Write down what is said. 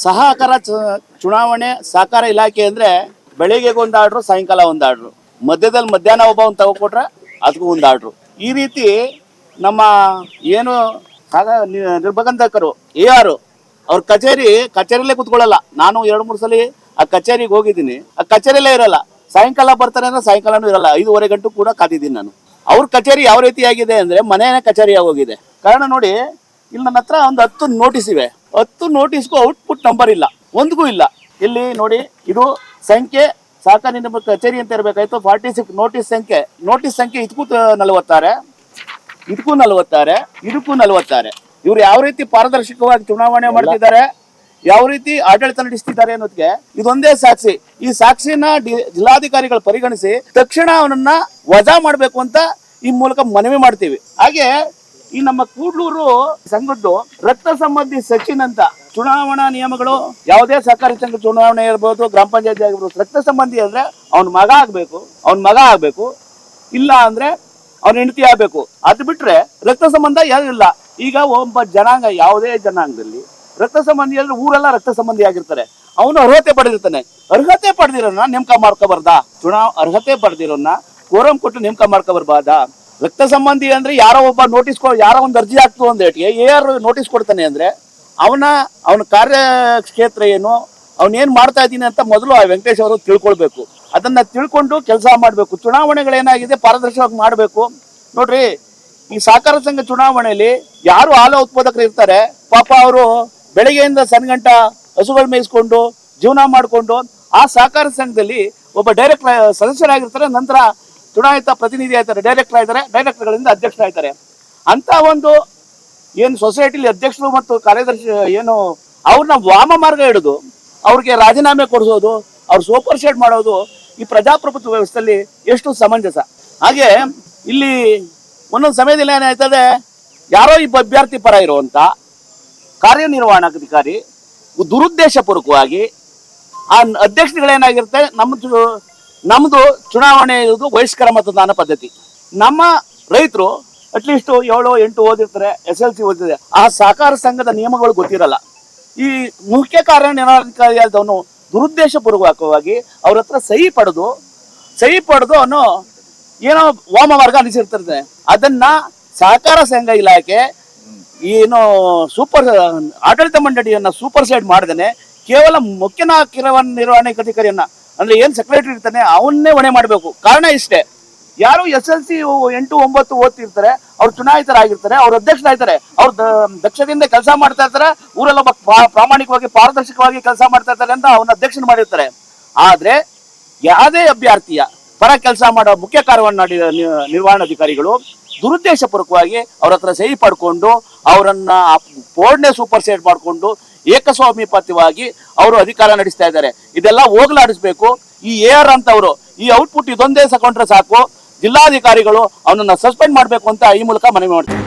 ಸಹಕಾರ ಚುನಾವಣೆ ಸಹಕಾರ ಇಲಾಖೆ ಅಂದ್ರೆ ಬೆಳಿಗ್ಗೆ ಒಂದು ಆರ್ಡ್ರು, ಸಾಯಂಕಾಲ ಒಂದು ಆರ್ಡ್ರು. ಮಧ್ಯದಲ್ಲಿ ಮಧ್ಯಾಹ್ನ ಒಬ್ಬ ಒಂದು ತಗೊಕೊಟ್ರೆ ಅದಕ್ಕೂ ಒಂದು ಆರ್ಡ್ರು. ಈ ರೀತಿ ನಮ್ಮ ಏನು ನಿರ್ಬಂಧಕರು ಎ ಆರ್ ಅವ್ರ ಕಚೇರಿ ಕಚೇರಿಲೇ ಕುತ್ಕೊಳ್ಳಲ್ಲ. ನಾನು ಎರಡು ಮೂರು ಸಲ ಆ ಕಚೇರಿಗೆ ಹೋಗಿದ್ದೀನಿ. ಆ ಕಚೇರಿಲೇ ಇರಲ್ಲ. ಸಾಯಂಕಾಲ ಬರ್ತಾರೆ ಅಂದ್ರೆ ಸಾಯಂಕಾಲನೂ ಇರಲ್ಲ. ಐದೂವರೆ ಗಂಟೆ ಕೂಡ ಕಾದಿದ್ದೀನಿ ನಾನು. ಅವ್ರ ಕಚೇರಿ ಯಾವ ರೀತಿ ಆಗಿದೆ ಅಂದ್ರೆ ಮನೆಯ ಕಚೇರಿಯಾಗಿ ಹೋಗಿದೆ. ಕಾರಣ ನೋಡಿ, ಇಲ್ಲಿ ನನ್ನ ಹತ್ರ ಒಂದು ಹತ್ತು ನೋಟಿಸ್ ಇವೆ. ಹತ್ತು ನೋಟಿಸ್ಗೂ ಔಟ್ಪುಟ್ ನಂಬರ್ ಇಲ್ಲ. ಒಂದಿಗೂ ಇಲ್ಲ. ಇಲ್ಲಿ ನೋಡಿ ಇದು ಸಂಖ್ಯೆ ಸಹಕಾರಿ ನಿಮ್ಮ ಕಚೇರಿ ಅಂತ ಇರಬೇಕಾಯ್ತು. ಫಾರ್ಟಿ ಸಿಕ್ಸ್ ನೋಟಿಸ್ ಸಂಖ್ಯೆ ನೋಟಿಸ್ ಸಂಖ್ಯೆ ಇದಕ್ಕೂ ನಲವತ್ತಾರೆ ಇದಕ್ಕೂ ನಲವತ್ತಾರೆ ಇದಕ್ಕೂ ನಲವತ್ತಾರೆ. ಇವ್ರು ಯಾವ ರೀತಿ ಪಾರದರ್ಶಕವಾಗಿ ಚುನಾವಣೆ ಮಾಡ್ತಿದ್ದಾರೆ ಯಾವ ರೀತಿ ಆಡಳಿತ ನಡೆಸ್ತಿದ್ದಾರೆ ಅನ್ನೋದಕ್ಕೆ ಇದೊಂದೇ ಸಾಕ್ಷಿ. ಈ ಸಾಕ್ಷಿನ ಜಿಲ್ಲಾಧಿಕಾರಿಗಳು ಪರಿಗಣಿಸಿ ತಕ್ಷಣ ಅವನನ್ನ ವಜಾ ಮಾಡಬೇಕು ಅಂತ ಈ ಮೂಲಕ ಮನವಿ ಮಾಡ್ತೀವಿ. ಹಾಗೆ ಈ ನಮ್ಮ ಕೂಡ್ಲೂರು ಸಂಘದ್ದು ರಕ್ತ ಸಂಬಂಧಿ ಸಚಿನ್ ಅಂತ ಚುನಾವಣಾ ನಿಯಮಗಳು, ಯಾವುದೇ ಸಹಕಾರಿ ಸಂಘ ಚುನಾವಣೆ ಇರ್ಬೋದು, ಗ್ರಾಮ ಪಂಚಾಯತಿ ಆಗಿರ್ಬೋದು, ರಕ್ತ ಸಂಬಂಧಿ ಅಂದ್ರೆ ಅವ್ನ ಮಗ ಆಗ್ಬೇಕು, ಅವ್ನ ಮಗ ಆಗ್ಬೇಕು, ಇಲ್ಲ ಅಂದ್ರೆ ಅವ್ನ ಹೆಂಡತಿ ಆಗ್ಬೇಕು. ಅದು ಬಿಟ್ರೆ ರಕ್ತ ಸಂಬಂಧ ಯಾರು ಇಲ್ಲ. ಈಗ ಒಬ್ಬ ಜನಾಂಗ, ಯಾವುದೇ ಜನಾಂಗದಲ್ಲಿ ರಕ್ತ ಸಂಬಂಧಿ ಅಂದ್ರೆ ಊರೆಲ್ಲ ರಕ್ತ ಸಂಬಂಧಿ ಆಗಿರ್ತಾರೆ. ಅವನು ಅರ್ಹತೆ ಪಡೆದಿರ್ತಾನೆ. ಅರ್ಹತೆ ಪಡೆದಿರೋನ್ನ ನೇಮಕ ಮಾಡ್ಕೋಬಾರ್ದಾ? ಚುನಾವ್, ಅರ್ಹತೆ ಪಡೆದಿರೋನ್ನ ಕೋರಂ ಕೊಟ್ಟು ನೇಮಕ ಮಾಡ್ಕೊಬರ್ಬಾರ್ದಾ ರಕ್ತ ಸಂಬಂಧಿ ಅಂದ್ರೆ ಯಾರೋ ಒಬ್ಬ ನೋಟಿಸ್ ಯಾರೋ ಒಂದು ಅರ್ಜಿ ಹಾಕ್ತು ಅಂದ ಏಟಿಗೆ ಆರ್ ನೋಟಿಸ್ ಕೊಡ್ತಾನೆ ಅಂದ್ರೆ ಅವನ ಅವನ ಕಾರ್ಯ ಕ್ಷೇತ್ರ ಏನು, ಅವನ್ ಏನ್ ಮಾಡ್ತಾ ಇದ್ದೀನಿ ಅಂತ ಮೊದಲು ಆ ವೆಂಕಟೇಶ್ ಅವರು ತಿಳ್ಕೊಳ್ಬೇಕು. ಅದನ್ನ ತಿಳ್ಕೊಂಡು ಕೆಲಸ ಮಾಡಬೇಕು. ಚುನಾವಣೆಗಳೇನಾಗಿದೆ ಪಾರದರ್ಶಕವಾಗಿ ಮಾಡಬೇಕು. ನೋಡ್ರಿ, ಈ ಸಹಕಾರ ಸಂಘ ಚುನಾವಣೆಯಲ್ಲಿ ಯಾರು ಹಾಲು ಉತ್ಪಾದಕರು ಇರ್ತಾರೆ, ಪಾಪ ಅವರು ಬೆಳಗ್ಗೆಯಿಂದ ಸಣ್ಣ ಹಸುಗಳು ಮೇಯಿಸ್ಕೊಂಡು, ಜೀವನ ಮಾಡಿಕೊಂಡು, ಆ ಸಹಕಾರ ಸಂಘದಲ್ಲಿ ಒಬ್ಬ ಡೈರೆಕ್ಟ್ ಸದಸ್ಯರಾಗಿರ್ತಾರೆ. ನಂತರ ಚುನಾಯಿತ ಪ್ರತಿನಿಧಿ ಆಯ್ತಾರೆ ಡೈರೆಕ್ಟರ್ ಆಯ್ತಾರೆ ಡೈರೆಕ್ಟರ್ಗಳಿಂದ ಅಧ್ಯಕ್ಷರಾಗ್ತಾರೆ ಅಂತ ಒಂದು ಏನು ಸೊಸೈಟಿಲಿ ಅಧ್ಯಕ್ಷರು ಮತ್ತು ಕಾರ್ಯದರ್ಶಿ ಏನು ಅವ್ರನ್ನ ವಾಮ ಮಾರ್ಗ ಹಿಡಿದು ಅವ್ರಿಗೆ ರಾಜೀನಾಮೆ ಕೊಡಿಸೋದು, ಅವ್ರು ಸೂಪರ್ ಶೇಡ್ ಮಾಡೋದು ಈ ಪ್ರಜಾಪ್ರಭುತ್ವ ವ್ಯವಸ್ಥೆಯಲ್ಲಿ ಎಷ್ಟು ಸಮಂಜಸ. ಹಾಗೆ ಇಲ್ಲಿ ಒಂದೊಂದು ಸಮಯದಲ್ಲಿ ಏನಾಯ್ತದೆ ಯಾರೋ ಇಬ್ಬ ಅಭ್ಯರ್ಥಿ ಪರ ಇರುವಂತ ಕಾರ್ಯನಿರ್ವಹಣಾಧಿಕಾರಿ ದುರುದ್ದೇಶಪೂರ್ವಕವಾಗಿ ಆ ಅಧ್ಯಕ್ಷರುಗಳೇನಾಗಿರುತ್ತೆ ನಮ್ಮದು ನಮ್ಮದು ಚುನಾವಣೆ ಇರೋದು ವಯಸ್ಕರ ಮತದಾನ ಪದ್ಧತಿ. ನಮ್ಮ ರೈತರು ಅಟ್ಲೀಸ್ಟ್ ಏಳು, ಎಂಟು ಓದಿರ್ತಾರೆ ಎಸ್ ಎಲ್ ಸಿ ಓದಿದೆ ಆ ಸಹಕಾರ ಸಂಘದ ನಿಯಮಗಳು ಗೊತ್ತಿರಲ್ಲ. ಈ ಮುಖ್ಯ ಕಾರ್ಯನಿರ್ವಹಣಾಧಿಕಾರಿ ಆದವನು ದುರುದ್ದೇಶಪೂರ್ವಕವಾಗಿ ಅವ್ರ ಹತ್ರ ಸಹಿ ಪಡೆದು ಸಹಿ ಪಡೆದು ಅವನು ಏನೋ ವಾಮ ಮಾರ್ಗ ಅನಿಸಿರ್ತಿರ್ತಾನೆ. ಅದನ್ನ ಸಹಕಾರ ಸಂಘ ಇಲಾಖೆ ಏನು ಸೂಪರ್ ಆಡಳಿತ ಮಂಡಳಿಯನ್ನ ಸೂಪರ್ ಸೈಡ್ ಮಾಡ್ದೇನೆ, ಕೇವಲ ಮುಖ್ಯ ನಿರ್ವಹಣೆ ಅಧಿಕಾರಿಯನ್ನ ಅಂದ್ರೆ ಏನ್ ಸೆಕ್ರೆಟರಿ ಇರ್ತಾನೆ, ಅವನ್ನೇ ಹೊಣೆ ಮಾಡಬೇಕು. ಕಾರಣ ಇಷ್ಟೇ. ಯಾರು ಎಸ್ ಎಲ್ ಸಿ ಎಂಟು ಒಂಬತ್ತು ಓದ್ತಿರ್ತಾರೆ, ಅವ್ರು ಚುನಾಯಿತರಾಗಿರ್ತಾರೆ, ಅವ್ರ ಅಧ್ಯಕ್ಷರಾಗಿರ್ತಾರೆ, ಅವ್ರ ದಕ್ಷದಿಂದ ಕೆಲಸ ಮಾಡ್ತಾ ಇರ್ತಾರೆ, ಊರಲ್ಲೊಬ್ಬ ಪ್ರಾಮಾಣಿಕವಾಗಿ, ಪಾರದರ್ಶಕವಾಗಿ ಕೆಲಸ ಮಾಡ್ತಾ ಇರ್ತಾರೆ ಅಂತ ಅವನ ಅಧ್ಯಕ್ಷನ ಮಾಡಿರ್ತಾರೆ. ಆದ್ರೆ ಯಾವುದೇ ಅಭ್ಯರ್ಥಿಯ ಪರ ಕೆಲಸ ಮಾಡೋ ಮುಖ್ಯ ಕಾರ್ಯವನ್ನು ನಿರ್ವಹಣಾಧಿಕಾರಿಗಳು ದುರುದ್ದೇಶಪೂರ್ವಕವಾಗಿ ಅವ್ರ ಹತ್ರ ಸಹಿ ಪಡ್ಕೊಂಡು ಅವರನ್ನ ಬೋರ್ಡ್ನೇ ಸೂಪರ್ ಸೆಟ್ ಮಾಡಿಕೊಂಡು ಏಕಸ್ವಾಮಿಪತ್ಯವಾಗಿ ಅವರು ಅಧಿಕಾರ ನಡೆಸ್ತಾ ಇದ್ದಾರೆ. ಇದೆಲ್ಲ ಹೋಗ್ಲಾಡಿಸ್ಬೇಕು. ಈ ಎ ಆರ್ ಅಂತವರು, ಈ ಔಟ್ಪುಟ್ ಇದೊಂದೇ ಸಕೊಂಡ್ರೆ ಸಾಕು. ಜಿಲ್ಲಾಧಿಕಾರಿಗಳು ಅವನನ್ನ ಸಸ್ಪೆಂಡ್ ಮಾಡಬೇಕು ಅಂತ ಈ ಮೂಲಕ ಮನವಿ ಮಾಡ್ತೀನಿ